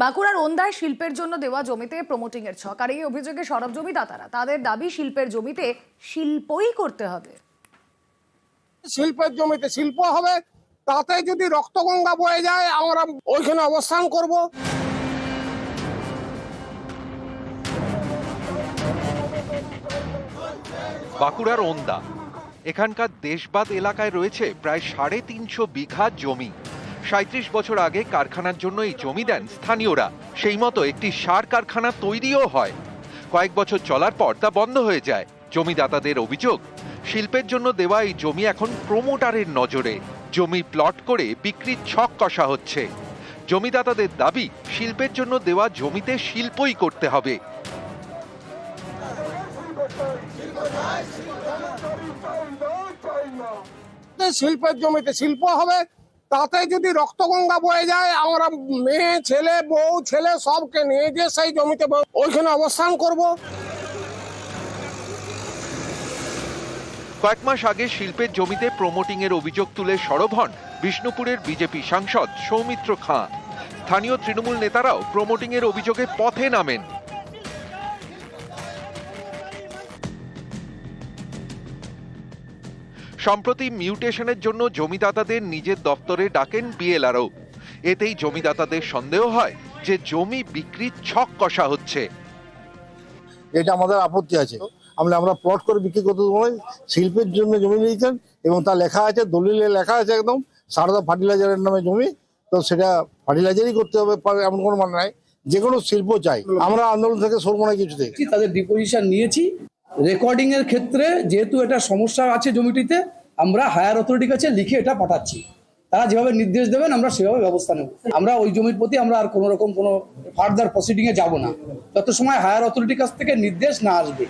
বাঁকুড়ার ওন্দায় শিল্পের জন্য দেওয়া জমিতে প্রমোটিং এর ছক। আর এই অভিযোগে সরব জমিদাতারা তাদের দাবি শিল্পের জমিতে শিল্পই করতে হবে। শিল্পের জমিতে শিল্প হবে তাতে যদি রক্তগঙ্গা বয়ে যায় আমরা ওইখানে অবস্থান করব। বাঁকুড়ার ওন্দা এখানকার দেশবাদ এলাকায় রয়েছে প্রায় সাড়ে তিনশো বিঘা জমি। সাঁত্রিশ বছর আগে কারখানার জন্য এই জমি দেন স্থানীয়রা। সেই মতো একটি সার কারখানা তৈরিও হয়। কয়েক বছর চলার পর তা বন্ধ হয়ে যায়। জমিদাতাদের অভিযোগ, শিল্পের জন্য দেওয়া এই জমি এখন প্রমোটারের নজরে। জমি প্লট করে বিক্রির ছক কষা হচ্ছে। জমিদাতাদের দাবি, শিল্পের জন্য দেওয়া জমিতে শিল্পই করতে হবে। শিল্পের জমিতে শিল্প হবে তাতে যদি রক্তগঙ্গা বয়ে যায়, আমরা মেয়ে, ছেলে, বউ, ছেলে সবকে নিয়ে গিয়ে সেই জমিতে ওইখানে অবস্থান করব। কয়েক মাস আগে শিল্পের জমিতে প্রমোটিং এর অভিযোগ তুলে সরব হন বিষ্ণুপুরের বিজেপি সাংসদ সৌমিত্র খাঁ। স্থানীয় তৃণমূল নেতারাও প্রমোটিং এর অভিযোগে পথে নামেন। সম্প্রতি মিউটেশনের জন্য জমিদাতাদের নিজের দপ্তরে ডাকেন বিএলআরও। এতেই জমিদাতাদের সন্দেহ হয় যে জমি বিক্রির ছক কষা হচ্ছে। এটা আমাদের আপত্তি আছে। আমরা আমরা প্লট করে বিক্রি করতে দেবো শিল্পের জন্য জমি নিয়েছেন এবং তা লেখা আছে দলিলে লেখা আছে একদম সারদা ফার্টিলাইজারের নামে জমি। তো সেটা ফার্টিলাইজারই করতে হবে এমন কোনো মানে নাই। যে কোনো শিল্প চাই। আমরা আন্দোলন থেকে সরবো না কিছুতে তাদের ডিপোজিশন নিয়েছি। রেকর্ডিং এর ক্ষেত্রে যেহেতু এটা সমস্যা আছে জমিটিতে, আমরা হায়ার অথরিটির কাছে লিখে এটা পাঠাচ্ছি। তারা যেভাবে নির্দেশ দেবেন, আমরা সেভাবে ব্যবস্থা নেব। আমরা ওই জমির প্রতি আমরা আর কোনো রকম কোনো ফার্দার প্রসিডিং এ যাব না। যত সময় হায়ার অথরিটির কাছ থেকে নির্দেশ না আসবে।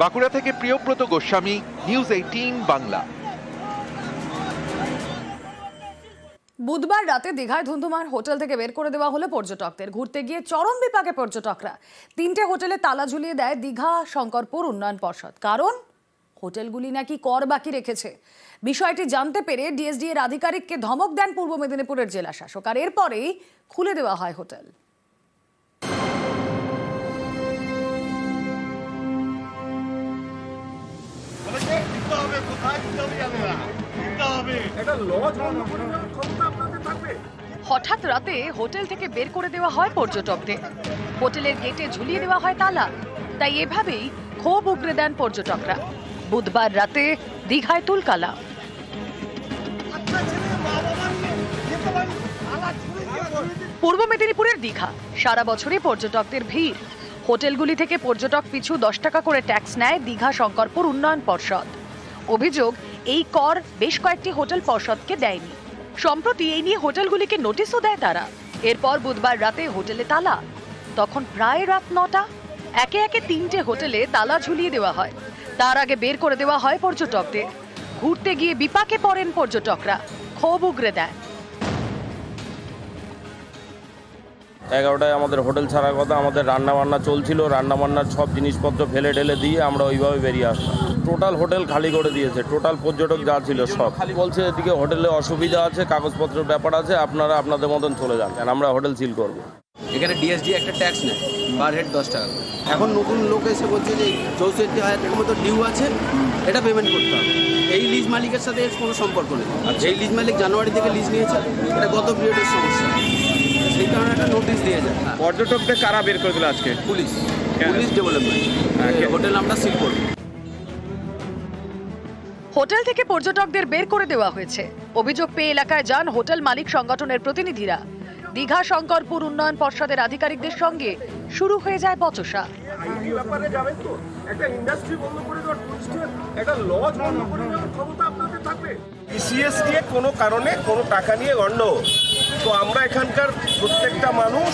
বাঁকুড়া থেকে প্রিয়ব্রত গোস্বামী নিউজ এইটিন বাংলা। বুধবার রাতে দীঘায় ধুন্ধুমার হোটেল থেকে বের করে দেওয়া হলো পর্যটকদের। ঘুরতে গিয়ে চরম বিপাকে পর্যটকরা। তিনটে হোটেলে তালা ঝুলিয়ে দেয় দীঘা শঙ্করপুর উন্নয়ন পর্ষদ। কারণ হোটেলগুলি নাকি কর বাকি রেখেছে। বিষয়টি জানতে পেরে ডিএসডি এর আধিকারিককে ধমক দেন পূর্ব মেদিনীপুরের জেলা শাসক। আর এরপরেই খুলে দেওয়া হয় হোটেল। হঠাৎ রাতে হোটেল থেকে বের করে দেওয়া হয় পর্যটকদের। হোটেলের গেটে ঝুলিয়ে দেওয়া হয় তালা। তাই এভাবেই ক্ষোভ উগরে দেন পর্যটকরা। বুধবার রাতে দীঘায় তুলকালা। পূর্ব মেদিনীপুরের দীঘা। সারা বছরই পর্যটকদের ভিড়। হোটেলগুলি থেকে পর্যটক পিছু দশ টাকা করে ট্যাক্স নেয় দীঘা শঙ্করপুর উন্নয়ন পর্ষদ। অভিযোগ, এই কর বেশ কয়েকটি হোটেল পর্ষদকে দেয়নি। সম্প্রতি এই নিয়ে হোটেলগুলিকে নোটিশও দেয় তারা। এরপর বুধবার রাতে হোটেলে তালা। তখন প্রায় রাত নটা, একে একে তিনটে হোটেলে তালা ঝুলিয়ে দেওয়া হয়। তার আগে বের করে দেওয়া হয় পর্যটকদের। ঘুরতে গিয়ে বিপাকে পড়েন পর্যটকরা। ক্ষোভ উগরে দেয় এগারোটায় আমাদের হোটেল ছাড়ার কথা আমাদের রান্না বান্না চলছিল রান্না বান্নার সব জিনিসপত্র ফেলে ঢেলে দিয়ে আমরা ওইভাবে বেরিয়ে আসতাম টোটাল হোটেল খালি করে দিয়েছে টোটাল পর্যটক যা ছিল সব। খালি বলছে এদিকে হোটেলে অসুবিধা আছে কাগজপত্রের ব্যাপার আছে আপনারা আপনাদের মতন চলে যান আমরা হোটেল সিল করব। এখানে ডিএসডি একটা ট্যাক্স নেয় পার হেড দশ টাকা করে। এখন নতুন লোক এসে বলছে যে চৌষট্টি হাজার টাকার মতো ডিউ আছে এটা পেমেন্ট করতে হবে। এই লিজ মালিকের সাথে এর কোনো সম্পর্ক নেই। এই লিজ মালিক জানুয়ারি থেকে লিজ নিয়েছে এটা গত পিরিয়ডের সমস্যা। সেই কারণে একটা নোটিশ দিয়ে যায়। হ্যাঁ, পর্যটকদের কারা বের করে দিল আজকে? পুলিশ। পুলিশ ডেভেলপমেন্ট হোটেল আমরা সিল করব। হোটেল থেকে পর্যটকদের বের করে দেওয়া হয়েছে। অভিযোগ পেয়ে এলাকায় যান হোটেল মালিক সংগঠনের প্রতিনিধিরা। দীঘা শঙ্করপুর উন্নয়ন পর্ষদের আধিকারিকদের সঙ্গে শুরু হয়ে যায় বচসা। কোনো কারণে কোনো টাকা নিয়ে গণ্ডগোল তো আমরা এখানকার প্রত্যেকটা মানুষ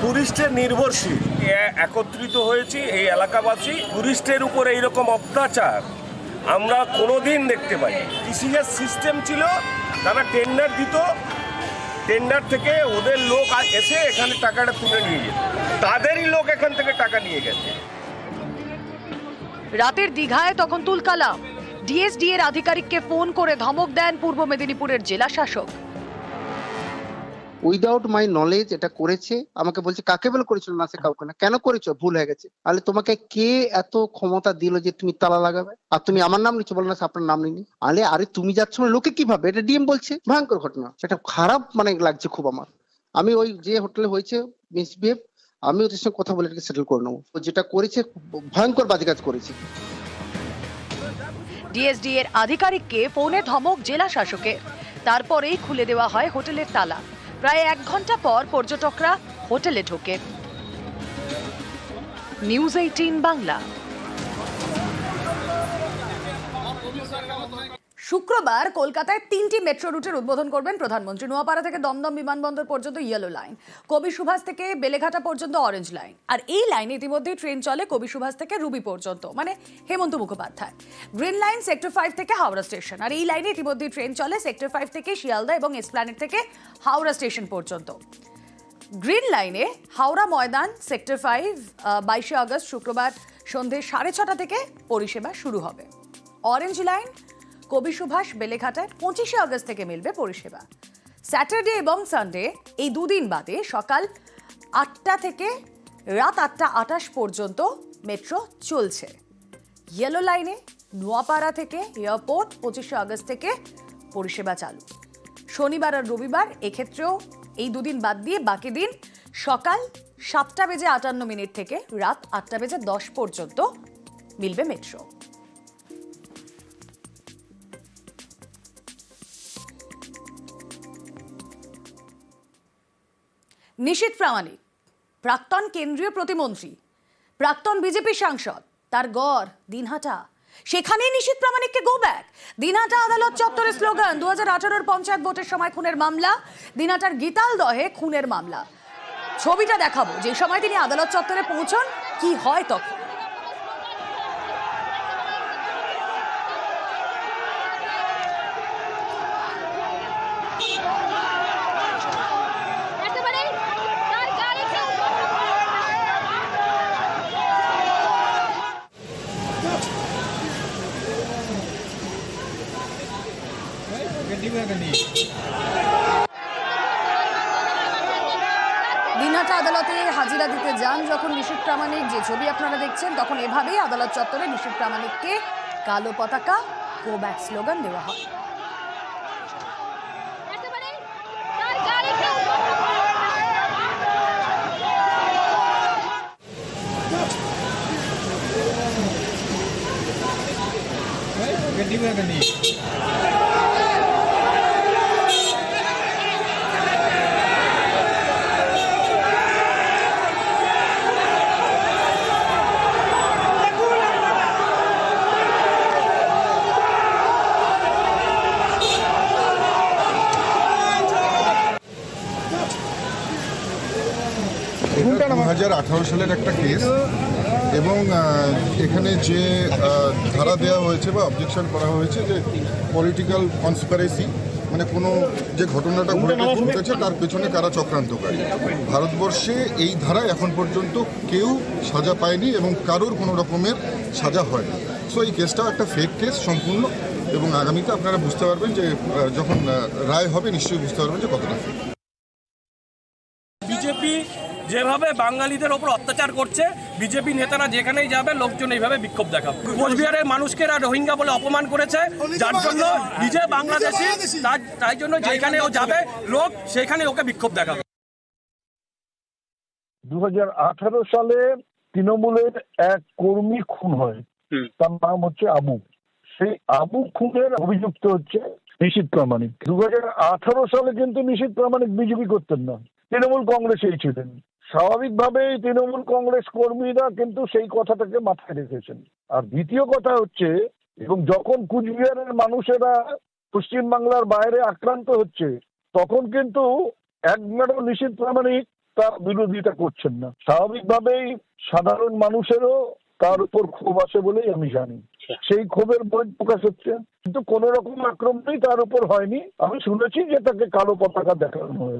টুরিস্টের নির্ভরশীল। একত্রিত হয়েছি এই এলাকাবাসী। টুরিস্টের উপর এইরকম অত্যাচার আমরা কোনোদিন দেখতে পাই ইসিএস সিস্টেম ছিল, তারা টেন্ডার দিত টেন্ডার থেকে ওদের লোক এসে এখানে টাকাটা তুলে নিয়ে যেত। তাদেরই লোক এখান থেকে টাকা নিয়ে গেছে। রাতের দীঘায় তখন তুলকালাম। ডিএসডি এর আধিকারিককে ফোন করে ধমক দেন পূর্ব মেদিনীপুরের জেলা শাসক। উইদাউট মাই নলেজ এটা করেছে, আমাকে বলছে, কাকে বলে করেছিল না সে কাউকে না? কেন করেছ? ভুল হয়ে গেছে। তাহলে তোমাকে কে এত ক্ষমতা দিল যে তুমি তালা লাগাবে? আর তুমি আমার নাম নিচ্ছ? বলো না আপনার নাম নিনি আলে, আরে, তুমি যাচ্ছ মানে লোকে কি ভাবে এটা ডিএম বলছে। ভয়ঙ্কর ঘটনা। সেটা খারাপ মানে লাগছে খুব আমার। আমি ওই যে হোটেলে হয়েছে মিসবিহেভ আমি ওদের সঙ্গে কথা বলে এটাকে সেটেল করে নেব। যেটা করেছে, ভয়ঙ্কর বাজে কাজ করেছে ডিএসডি এর আধিকারিককে ফোনে ধমক জেলা শাসকের। তারপরেই খুলে দেওয়া হয় হোটেলের তালা। প্রায় এক ঘণ্টা পর পর্যটকরা হোটেলে ঢোকে। News eighteen Bangla. শুক্রবার কলকাতায় তিনটি মেট্রো রুটের উদ্বোধন করবেন প্রধানমন্ত্রী। নোয়াপাড়া থেকে দমদম বিমানবন্দর পর্যন্ত ইয়েলো লাইন কবি সুভাষ থেকে বেলেঘাটা পর্যন্ত অরেঞ্জ লাইন আর এই লাইনে ইতিমধ্যেই ট্রেন চলে কবি সুভাষ থেকে রুবি পর্যন্ত মানে Hemanta Mukhopadhyay. Green line sector five থেকে হাওড়া স্টেশন আর এই লাইনে ইতিমধ্যেই ট্রেন চলে সেক্টর ফাইভ থেকে শিয়ালদা এবং এসপ্ল্যানেট থেকে হাওড়া স্টেশন পর্যন্ত। গ্রিন লাইনে হাওড়া ময়দান সেক্টর ফাইভ বাইশে আগস্ট, শুক্রবার সন্ধে সাড়ে ছটা থেকে পরিষেবা শুরু হবে। অরেঞ্জ লাইন কবি সুভাষ বেলেঘাটায় পঁচিশে আগস্ট থেকে মিলবে পরিষেবা। স্যাটারডে এবং সানডে এই দুদিন বাদে সকাল আটটা থেকে রাত আটটা আটাশ পর্যন্ত মেট্রো চলছে। ইয়েলো লাইনে নোয়াপাড়া থেকে এয়ারপোর্ট পঁচিশে আগস্ট থেকে পরিষেবা চালু। শনিবার আর রবিবার এক্ষেত্রেও এই দুদিন বাদ দিয়ে বাকি দিন সকাল সাতটা বেজে আটান্ন মিনিট থেকে রাত আটটা বেজে দশ পর্যন্ত মিলবে মেট্রো। নিশীথ প্রামাণিক, প্রাক্তন কেন্দ্রীয় প্রতিমন্ত্রী, প্রাক্তন বিজেপি সাংসদ, তার গড় দিনহাটা। সেখানেই নিশীথ প্রামাণিককে গো ব্যাক দিনহাটা আদালত চত্বরের স্লোগান দু হাজার আঠারোর পঞ্চায়েত ভোটের সময় খুনের মামলা, দিনহাটার গীতাল দহে খুনের মামলা। ছবিটা দেখাবো, যে সময় তিনি আদালত চত্বরে পৌঁছন, কি হয় তখন। দিনহাটা আদালতে হাজিরা দিতে যান যখন নিশীথ প্রামাণিক। যে ছবি আপনারা দেখছেন, তখন এভাবেই আদালত চত্বরে নিশীথ প্রামাণিককে কালো পতাকা গো স্লোগান দেওয়া হয়। এটা দু হাজার আঠারো সালের একটা কেস এবং এখানে যে ধারা দেওয়া হয়েছে বা অবজেকশন করা হয়েছে যে পলিটিক্যাল কনসপারেসি মানে কোনো যে ঘটনাটা ঘটে ঘটেছে তার পেছনে কারা চক্রান্তকারী? ভারতবর্ষে এই ধারা এখন পর্যন্ত কেউ সাজা পায়নি এবং কারোর কোনো রকমের সাজা হয়নি। সো এই কেসটাও একটা ফেক কেস সম্পূর্ণ এবং আগামীতে আপনারা বুঝতে পারবেন যে যখন রায় হবে নিশ্চয়ই বুঝতে পারবেন যে কতটা fake। যেভাবে বাঙালিদের ওপর অত্যাচার করছে বিজেপি নেতারা যেখানেই যাবে লোকজন এইভাবে বিক্ষোভ দেখাবে। কোচবিহারের মানুষকে এরা রোহিঙ্গা বলে অপমান করেছে যার জন্য নিজে বাংলাদেশি তাই জন্য যেখানে ও যাবে লোক সেখানে ওকে বিক্ষোভ দেখাবে। দু সালে তৃণমূলের এক কর্মী খুন হয়। তার নাম হচ্ছে আবু। সেই আবু খুনের অভিযুক্ত হচ্ছে নিশীথ প্রামাণিক। দু হাজার আঠারো সালে কিন্তু নিশীথ প্রামাণিক বিজেপি করতেন না। তৃণমূল কংগ্রেসেই ছিলেন। স্বাভাবিকভাবেই তৃণমূল কংগ্রেস কর্মীরা কিন্তু সেই কথাটাকে মাথায় রেখেছেন। আর দ্বিতীয় কথা হচ্ছে এবং যখন কুচবিহারের মানুষেরা পশ্চিমবাংলার বাইরে আক্রান্ত হচ্ছে তখন কিন্তু একবারও নিশীথ প্রামাণিক তার বিরোধিতা করছেন না। স্বাভাবিকভাবেই সাধারণ মানুষেরও তার উপর ক্ষোভ আসে বলেই আমি জানি। সেই ক্ষোভের প্রকাশ হচ্ছে। কিন্তু কোন রকম আক্রমণই তার উপর হয়নি। আমি শুনেছি যে তাকে কালো পতাকা দেখানো হয়েছে।